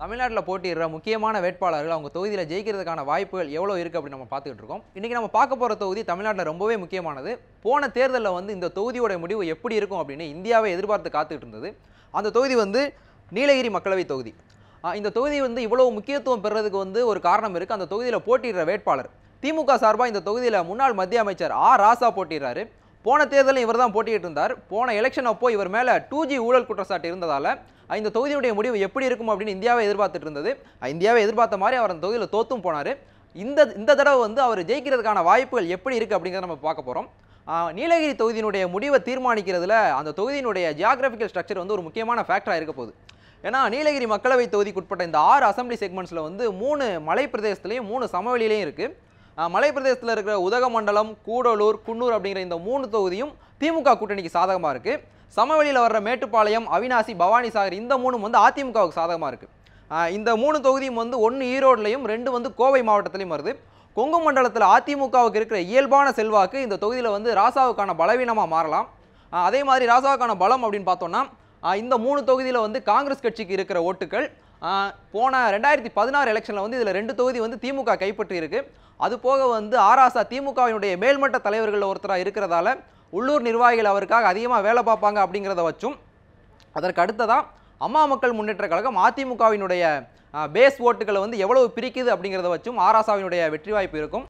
தமிழ்நாட்டில் போட்டியிடுற முக்கியமான வேட்பாளர்கள் அவங்க தொகுதியில் ஜெயிக்கிறதுக்கான வாய்ப்புகள் எவ்வளோ இருக்குது அப்படின்னு நம்ம பார்த்துக்கிட்டு இருக்கோம். இன்றைக்கி நம்ம பார்க்க போகிற தொகுதி தமிழ்நாட்டில் ரொம்பவே முக்கியமானது. போன தேர்தலில் வந்து இந்த தொகுதியோட முடிவு எப்படி இருக்கும் அப்படின்னு இந்தியாவை எதிர்பார்த்து காத்துக்கிட்டு இருந்தது. அந்த தொகுதி வந்து நீலகிரி மக்களவை தொகுதி. இந்த தொகுதி வந்து இவ்வளோ முக்கியத்துவம் பெறதுக்கு வந்து ஒரு காரணம் இருக்குது அந்த தொகுதியில் போட்டியிடுற வேட்பாளர். திமுக சார்பாக இந்த தொகுதியில் முன்னாள் மத்திய அமைச்சர் ஆ ராசா போட்டிடுறாரு போன தேர்தலில் இவர் தான் போட்டியிட்டு இருந்தார். போன எலெக்ஷன் அப்போ இவர் மேலே டூ ஜி ஊழல் குற்றச்சாட்டு இருந்ததால் இந்த தொகுதியுடைய முடிவு எப்படி இருக்கும் அப்படின்னு இந்தியாவை எதிர்பார்த்துட்டு இருந்தது. இந்தியாவை எதிர்பார்த்த மாதிரி அவர் அந்த தொகுதியில் தோத்தும் போனார். இந்த இந்த தடவை வந்து அவர் ஜெயிக்கிறதுக்கான வாய்ப்புகள் எப்படி இருக்குது அப்படிங்கிறத நம்ம பார்க்க போகிறோம் நீலகிரி தொகுதியினுடைய முடிவை தீர்மானிக்கிறதுல அந்த தொகுதியினுடைய ஜியாகிரபிக்கல் ஸ்ட்ரக்சர் வந்து ஒரு முக்கியமான ஃபேக்டராக இருக்க போகுது. ஏன்னா நீலகிரி மக்களவை தொகுதிக்குட்பட்ட இந்த ஆறு அசம்பிளி செக்மெண்ட்ஸில் வந்து மூணு மலை பிரதேசத்துலையும் மூணு சமவெளியிலையும் இருக்குது மலை பிரதேசத்தில் இருக்கிற உதகமண்டலம் கூடலூர் குன்னூர் அப்படிங்கிற இந்த மூணு தொகுதியும் திமுக கூட்டணிக்கு சாதகமாக இருக்குது சமவெளியில் வர்ற மேட்டுப்பாளையம் அவினாசி பவானி சாகர் இந்த மூணும் வந்து அதிமுகவுக்கு சாதகமாக இருக்குது இந்த மூணு தொகுதியும் வந்து ஒன்று ஈரோட்லையும் ரெண்டு வந்து கோவை மாவட்டத்திலையும் வருது. கொங்கு மண்டலத்தில் அதிமுகவுக்கு இருக்கிற இயல்பான செல்வாக்கு இந்த தொகுதியில் வந்து ராசாவுக்கான பலவீனமாக மாறலாம். அதே மாதிரி ராசாவுக்கான பலம் அப்படின்னு பார்த்தோம்னா இந்த மூணு தொகுதியில் வந்து காங்கிரஸ் கட்சிக்கு இருக்கிற ஓட்டுகள் போன ரெண்டாயிரத்தி பதினாறு எலெக்ஷனில் வந்து இதில் ரெண்டு தொகுதி வந்து திமுக கைப்பற்றியிருக்கு. அது போக வந்து ஆராசா திமுகவினுடைய மேல்மட்ட தலைவர்களில் ஒருத்தராக இருக்கிறதால உள்ளூர் நிர்வாகிகள் அவருக்காக அதிகமாக வேலை பார்ப்பாங்க அப்படிங்கிறத வச்சும் அதற்கு அடுத்ததாக அம்மா மக்கள் முன்னேற்ற கழகம் அதிமுகவினுடைய பேஸ் ஓட்டுகளை வந்து எவ்வளவு பிரிக்குது அப்படிங்கிறத வச்சும் ஆராசாவினுடைய வெற்றி வாய்ப்பு இருக்கும்.